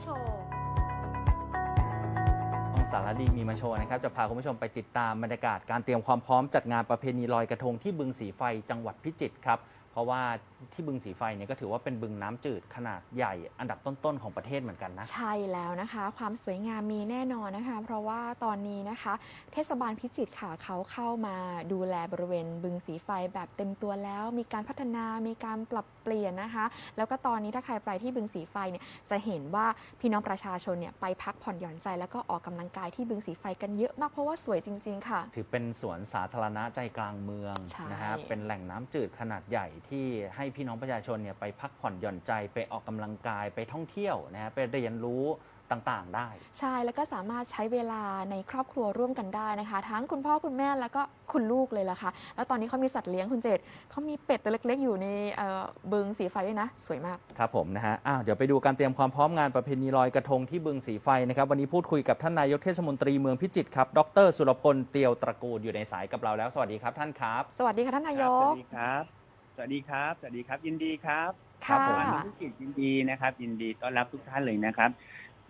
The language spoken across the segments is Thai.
โชว์ช่องสารดีมีมาโชว์นะครับ จะพาคุณผู้ชมไปติดตามบรรยากาศการเตรียมความพร้อมจัดงานประเพณีลอยกระทงที่บึงสีไฟจังหวัดพิจิตรครับ เพราะว่าที่บึงสีไฟเนี่ยก็ถือว่าเป็นบึงน้ำจืดขนาดใหญ่อันดับต้นๆของประเทศเหมือนกันนะ ใช่แล้วนะคะ ความสวยงามมีแน่นอนนะคะ เพราะว่าตอนนี้นะคะ เทศบาลพิจิตรค่ะเขาเข้ามาดูแลบริเวณบึงสีไฟแบบเต็มตัวแล้ว มีการพัฒนามีการปรับเปลี่ยนนะคะ แล้วก็ตอนนี้ถ้าใครไปที่บึงสีไฟเนี่ยจะเห็นว่าพี่น้องประชาชนเนี่ยไปพักผ่อนหย่อนใจ แล้วก็ออกกำลังกายที่บึงสีไฟกันเยอะมากเพราะว่าสวยจริง ๆ ค่ะ ถือเป็นสวนสาธารณะใจกลางเมืองใช่นะฮะเป็นแหล่งน้ำจืดขนาดใหญ่ที่ให้พี่น้องประชาชนเนี่ยไปพักผ่อนหย่อนใจไปออกกำลังกายไปท่องเที่ยวนะฮะไปเรียนรู้ต่างๆ ได้ ใช่แล้วก็สามารถใช้เวลาในครอบครัวร่วมกันได้นะคะ ทั้งคุณพ่อคุณแม่แล้วก็คุณลูกเลยล่ะค่ะ แล้วตอนนี้เขามีสัตว์เลี้ยงคุณเจตเขามีเป็ดตัวเล็ก ๆ อยู่ในเอ่อบึงสีไฟด้วยนะ สวยมาก ครับผมนะฮะอ้าวเดี๋ยวไปดูการเตรียมความพร้อมงานประเพณีลอยกระทงที่บึงสีไฟนะครับ วันนี้พูดคุยกับท่านนายกเทศมนตรีเมืองพิจิตรครับ ดร สุรพลเตียวตระกูลอยู่ในสายกับเราแล้ว สวัสดีครับท่านครับ สวัสดีค่ะท่านนายครับสกวัสดีครับส วัสดีครับ สวัสดีครับ ยินดีครับครับค่ะผมวันนี้พิจิตรยินดีนะครับ ยินดีต้อนรับทุกท่านเลยนะครับ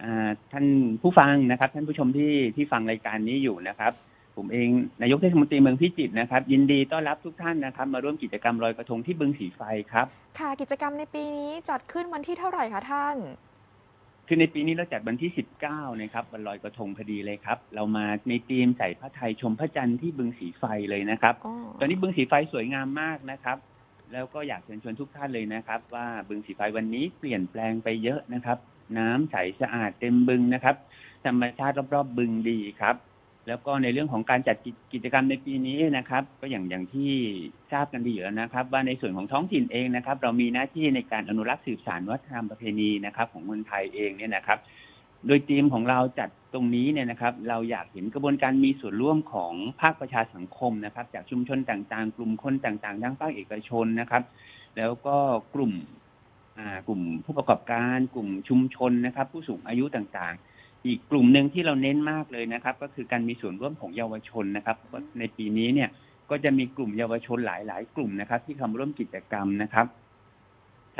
อ่าท่านผู้ฟังนะครับ ท่านผู้ชมที่ที่ฟังรายการนี้อยู่นะครับ ผมเองนายกเทศมนตรีเมืองพิจิตรนะครับ ยินดีต้อนรับทุกท่านนะครับ มาร่วมกิจกรรมลอยกระทงที่บึงสีไฟครับ ค่ะกิจกรรมในปีนี้จัดขึ้นวันที่เท่าไหร่คะท่านคือในปีนี้เราจัดวันที่ 19 นะครับวันลอยกระทงพอดีเลยครับ เรามาในธีมใส่ผ้าไทยชมพระจันทร์ที่บึงสีไฟเลยนะครับอ๋อตอนนี้บึงสีไฟสวยงามมากนะครับ แล้วก็อยากเชิญชวนทุกท่านเลยนะครับ ว่าบึงสีไฟวันนี้เปลี่ยนแปลงไปเยอะนะครับ น้ำใสสะอาดเต็มบึงนะครับ ธรรมชาติรอบๆบึงดีครับ แล้วก็ในเรื่องของการจัดกิจกรรมในปีนี้นะครับ ก็อย่างอย่างที่ทราบกันดีอยู่แล้วนะครับ ว่าในส่วนของท้องถิ่นเองนะครับ เรามีหน้าที่ในการอนุรักษ์สืบสานวัฒนธรรมประเพณีนะครับ ของเมืองไทยเองเนี่ยนะครับ โดยทีมของเราจัดตรงนี้เนี่ยนะครับ เราอยากเห็นกระบวนการมีส่วนร่วมของภาคประชาสังคมนะครับ จากชุมชนต่างๆ กลุ่มคนต่างๆ ทั้งภาคเอกชนนะครับ แล้วก็กลุ่มกลุ่มผู้ประกอบการ กลุ่มชุมชนนะครับ ผู้สูงอายุต่างๆ อีกกลุ่มหนึ่งที่เราเน้นมากเลยนะครับ ก็คือการมีส่วนร่วมของเยาวชนนะครับ ในปีนี้เนี่ยก็จะมีกลุ่มเยาวชนหลาย ๆ กลุ่มนะครับ ที่เข้ามาร่วมกิจกรรมนะครับ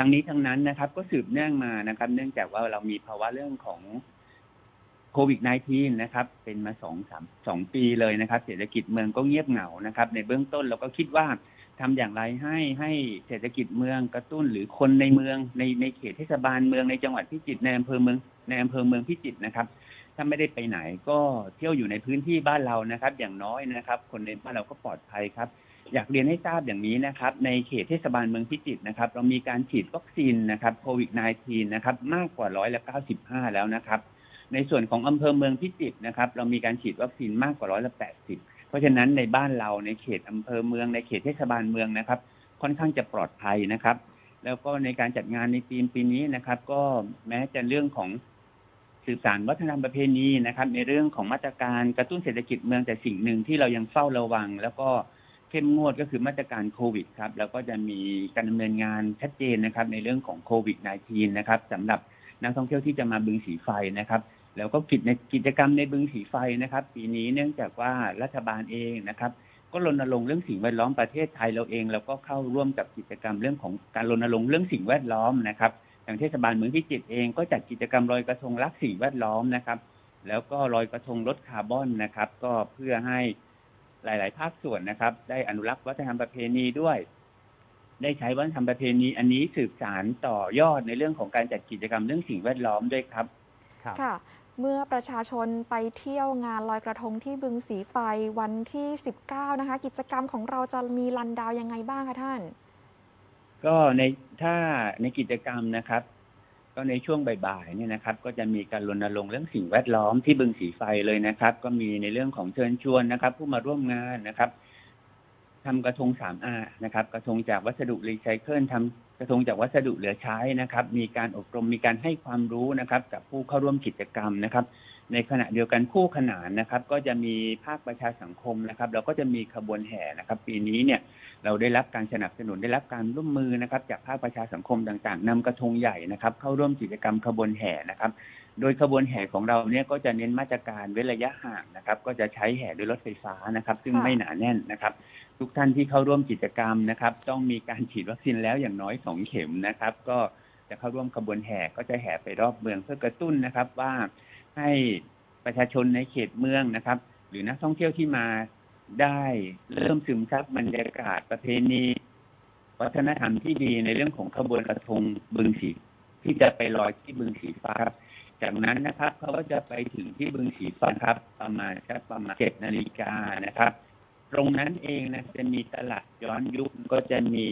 ทั้งนี้ทั้งนั้นนะครับ ก็สืบเนื่องมานะครับ เนื่องจากว่าเรามีภาวะเรื่องของโควิด -19 นะครับ เป็นมาสองสามสองปีเลยนะครับ เศรษฐกิจเมืองก็เงียบเหงานะครับ ในเบื้องต้นเราก็คิดว่าทำอย่างไรให้ให้เศรษฐกิจเมืองกระตุ้นหรือคนในเมืองในในเขตเทศบาลเมืองในจังหวัดพิจิตรในอำเภอเมืองในอำเภอเมืองพิจิตรนะครับ ถ้าไม่ได้ไปไหนก็เที่ยวอยู่ในพื้นที่บ้านเรานะครับ อย่างน้อยนะครับ คนในบ้านเราก็ปลอดภัยครับ อยากเรียนให้ทราบอย่างนี้นะครับ ในเขตเทศบาลเมืองพิจิตรนะครับ เรามีการฉีดวัคซีนนะครับโควิด -19 นะครับ มากกว่าร้อยละ95แล้วนะครับ ในส่วนของอำเภอเมืองพิจิตรนะครับ เรามีการฉีดวัคซีนมากกว่าร้อยละ80เพราะฉะนั้นในบ้านเราในเขตอำเภอเมืองในเขตเทศบาลเมืองนะครับ ค่อนข้างจะปลอดภัยนะครับ แล้วก็ในการจัดงานในปีปีนี้นะครับ ก็แม้จะเรื่องของสืบสานวัฒนธรรมประเพณีนะครับ ในเรื่องของมาตรการกระตุ้นเศรษฐกิจเมืองแต่สิ่งหนึ่งที่เรายังเฝ้าระวัง แล้วก็ เข้มงวดก็คือมาตรการโควิดครับแล้วก็จะมีการดำเนินงานชัดเจนนะครับ ในเรื่องของโควิด -19 นะครับสำหรับนักท่องเที่ยวที่จะมาบึงสีไฟนะครับแล้วก็กิจในกิจกรรมในบึงสีไฟนะครับ ปีนี้เนื่องจากว่ารัฐบาลเองนะครับ ก็รณรงค์เรื่องสิ่งแวดล้อมประเทศไทยเราเองเราก็เข้าร่วมกับกิจกรรมเรื่องของการรณรงค์เรื่องสิ่งแวดล้อมนะครับอย่างเทศบาลเมืองพิจิตรเองก็จัดกิจกรรมลอยกระทงรักสิ่งแวดล้อมนะครับ แล้วก็ลอยกระทงลดคาร์บอนนะครับ ก็เพื่อให้ หลาย ๆ ภาคส่วนนะครับ ได้อนุรักษ์วัฒนธรรมประเพณีด้วย ได้ใช้วัฒนธรรมประเพณี อันนี้สืบสารต่อยอดในเรื่องของการจัดกิจกรรมเรื่องสิ่งแวดล้อมด้วยครับ ครับ ค่ะ เมื่อประชาชนไปเที่ยวงานลอยกระทงที่บึงสีไฟวันที่ 19 นะคะ กิจกรรมของเราจะมีรันดาวยังไงบ้างคะท่าน ก็ในถ้าในกิจกรรมนะครับ ก็ในช่วงบ่ายๆเนี่ยนะครับ ก็จะมีการรณรงค์เรื่องสิ่งแวดล้อมที่บึงสีไฟเลยนะครับ ก็มีในเรื่องของเชิญชวนนะครับ ผู้มาร่วมงานนะครับ ทำกระทงสามอานะครับ กระทงจากวัสดุรีไซเคิลทำกระทงจากวัสดุเหลือใช้นะครับ มีการอบรมมีการให้ความรู้นะครับ กับผู้เข้าร่วมกิจกรรมนะครับ ในขณะเดียวกันคู่ขนานนะครับ ก็จะมีภาคประชาสังคมนะครับแล้วก็จะมีขบวนแห่นะครับ ปีนี้เนี่ยเราได้รับการสนับสนุนได้รับการร่วมมือนะครับ จากภาคประชาสังคมต่างๆนำกระทงใหญ่นะครับ เข้าร่วมกิจกรรมขบวนแห่นะครับ โดยขบวนแห่ของเราเนี่ยก็จะเน้นมาตรการเว้นระยะห่างนะครับ ก็จะใช้แห่ด้วยรถไฟฟ้านะครับ ซึ่งไม่หนาแน่นนะครับ ทุกท่านที่เข้าร่วมกิจกรรมนะครับ ต้องมีการฉีดวัคซีนแล้วอย่างน้อยสองเข็มนะครับ ก็จะเข้าร่วมขบวนแห่ก็จะแห่ไปรอบเมืองเพื่อกระตุ้นนะครับ ว่าให้ประชาชนในเขตเมืองนะครับ หรือนักท่องเที่ยวที่มาได้เริ่มซึมซับบรรยากาศประเพณี วัฒนธรรมที่ดีในเรื่องของขบวนกระทงบึงสีที่จะไปลอยที่บึงสีฟ้าครับจากนั้นนะครับเขาก็จะไปถึงที่บึงสีฟ้าครับ ประมาณสักประมาณเจ็ดนาฬิกานะครับ ตรงนั้นเองนะจะมีตลาดย้อนยุคก็จะมี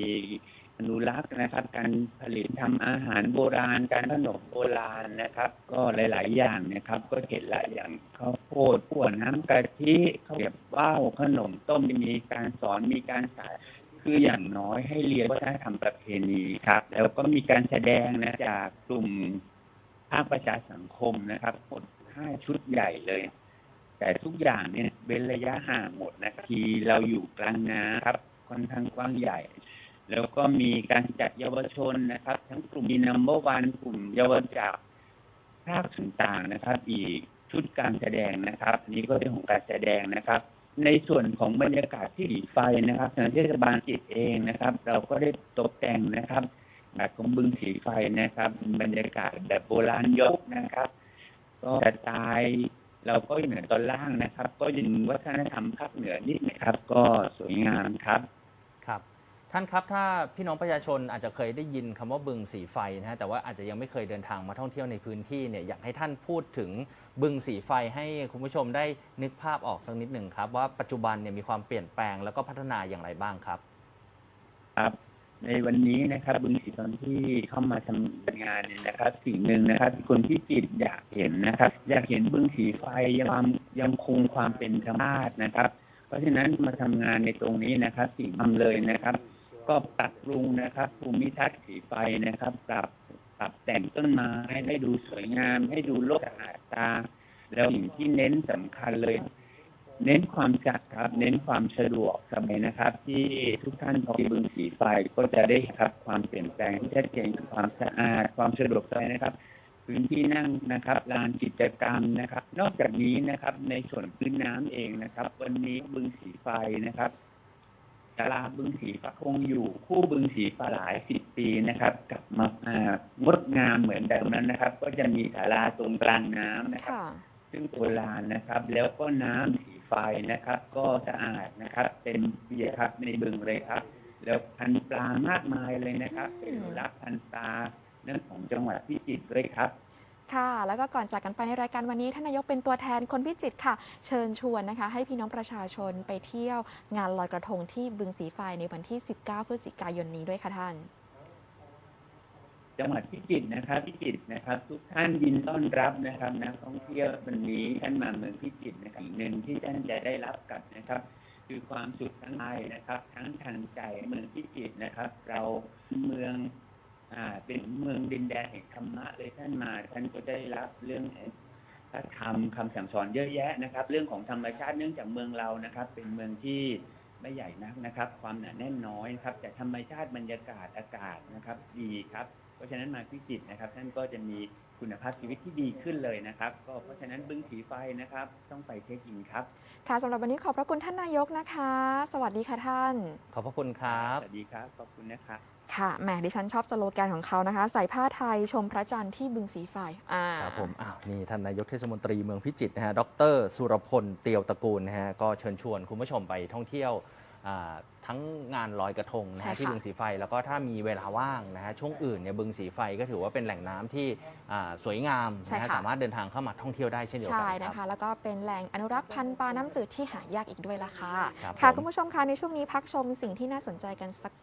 อนุรักษ์นะครับ การผลิตทำอาหารโบราณ การขนมโบราณนะครับ ก็หลาย ๆ อย่างนะครับ ก็เห็นละอย่างข้าวโพดขั่วน้ำกะทิข้าวเกรียบว่าวขนมต้มมีการสอนมีการสายคืออย่างน้อยให้เรียนวัฒนธรรมประเพณีครับ แล้วก็มีการแสดงนะจากกลุ่มภาคประชาสังคมนะครับหมดห้าชุดใหญ่เลย แต่ทุกอย่างเนี่ยเว้นระยะห่างหมดนะทีเราอยู่กลางน้ำครับค่อนข้างกว้างใหญ่ แล้วก็มีการจัดเยาวชนนะครับ ทั้งกลุ่มมีนัมเบอร์วันกลุ่มเยาวชนจากภาคต่างๆนะครับ อีกชุดการแสดงนะครับนนี้ก็เป็นของการแสดงนะครับ ในส่วนของบรรยากาศที่หลีไฟนะครับทางเทศบาลจิตเองนะครับ เราก็ได้ตกแต่งนะครับแบบของบึงสีไฟนะครับบรรยากาศแบบโบราณยกนะครับ ก็สไตล์ เราก็เหนือตอนล่างนะครับ ก็ยังวัฒนธรรมภาคเหนือนิดนะครับ ก็สวยงามครับครับ ท่านครับถ้าพี่น้องประชาชนอาจจะเคยได้ยินคำว่าบึงสีไฟนะฮะแต่ว่าอาจจะยังไม่เคยเดินทางมาท่องเที่ยวในพื้นที่เนี่ยอยากให้ท่านพูดถึงบึงสีไฟให้คุณผู้ชมได้นึกภาพออกสักนิดหนึ่งครับ ว่าปัจจุบันเนี่ยมีความเปลี่ยนแปลงแล้วก็พัฒนาอย่างไรบ้างครับ ครับ ในวันนี้นะครับบึงสีตอนที่เข้ามาทำงานเนี่ยนะครับ สิ่งหนึ่งนะครับ คนที่จิตอยากเห็นนะครับ อยากเห็นบึงสีไฟยังยังคงความเป็นธรรมชาตินะครับ เพราะฉะนั้นมาทำงานในตรงนี้นะครับ สิ่งทำเลยนะครับ ก็ปรับปรุงนะครับภูมิทัศน์สีไฟนะครับปรับปรับแต่งต้นไม้ให้ดูสวยงาม ให้ดูโลกสะอาดตาแล้วสิ่งที่เน้นสำคัญเลย เน้นความจัดครับ เน้นความสะดวกสบายนะครับ ที่ทุกท่านพอไปบึงสีไฟก็จะได้ครับความเปลี่ยนแปลงที่ชัดเจนคือความสะอาด ความสะดวกสบายนะครับพื้นที่นั่งนะครับลานกิจกรรมนะครับ นอกจากนี้นะครับ ในส่วนพื้นน้ำเองนะครับ วันนี้บึงสีไฟนะครับศาลาบึงสีฟ้าคงอยู่คู่บึงสีฟ้าหลายสิบปีนะครับกลับมาอ่างดงามเหมือนเดิมนั้นนะครับ ก็จะมีศาลาตรงกลางน้ำนะครับค่ะซึ่งโบราณนะครับ แล้วก็น้ำสี ไฟนะครับ ก็สะอาดนะครับ เป็นเบียร์ครับในบึงเลยครับ แล้วพันธุ์ปลามากมายเลยนะครับเป็นอนุรักพันธุ์ปลาเรื่องของจังหวัดพิจิตรเลยครับ ค่ะ แล้วก็ก่อนจากกันไปในรายการวันนี้ท่านนายกเป็นตัวแทนคนพิจิตรค่ะ เชิญชวนนะคะ ให้พี่น้องประชาชนไปเที่ยวงานลอยกระทงที่บึงสีไฟในวันที่ 19 พฤศจิกายนนี้ด้วยค่ะท่าน จังหวัดพิจิตรนะครับพิจิตรนะครับ ทุกท่านยินต้อนรับนะครับนักท่องเที่ยววันนี้ท่านมาเมืองพิจิตรนะครับอีกหนึ่งที่ท่านจะได้รับกับนะครับ คือความสุขทั้งใจนะครับ ทั้งทางใจเมืองพิจิตรนะครับ เราเมืองอ่าเป็นเมืองดินแดนแห่งธรรมะเลยท่านมา ท่านก็ได้รับเรื่องพระธรรมคำสั่งสอนเยอะแยะนะครับ เรื่องของธรรมชาติเนื่องจากเมืองเรานะครับ เป็นเมืองที่ไม่ใหญ่นักนะครับ ความหนาแน่นน้อยครับ แต่ธรรมชาติบรรยากาศอากาศนะครับ ดีครับ เพราะฉะนั้นมาพิจิตรนะครับ ท่านก็จะมีคุณภาพชีวิตที่ดีขึ้นเลยนะครับ ก็เพราะฉะนั้นบึงสีไฟนะครับ ต้องไปเช็คอินครับ ค่ะสำหรับวันนี้ขอบพระคุณท่านนายกนะคะ สวัสดีค่ะท่าน ขอบพระคุณครับ สวัสดีครับ ขอบคุณนะครับค่ะแหมดิฉันชอบสโลแกนของเขานะคะใส่ผ้าไทยชมพระจันทร์ที่บึงสีไฟอ่าครับผมอ้าวนี่ท่านนายกเทศมนตรีเมืองพิจิตรนะฮะดร สุรพลเตียวตระกูลนะฮะก็เชิญชวนคุณผู้ชมไปท่องเที่ยวอ่า ทั้งงานลอยกระทงนะใช่ฮะค่ะที่บึงสีไฟ แล้วก็ถ้ามีเวลาว่างนะฮะช่วงอื่นเนี่ยบึงสีไฟก็ถือว่าเป็นแหล่งน้ำที่อ่าสวยงามนะฮะสามารถเดินทางเข้ามาท่องเที่ยวได้เช่นเดียวกัใช่นนะครัคะบแล้วก็เป็นแหล่งอนุรักษ์พันธุ์ปลาน้ำจืดที่หายากอีกด้วยล่ะค่ะครับค่ะผมคุณผู้ชมคะในช่วงนี้พักชมสิ่งที่น่าสนใจกันสัก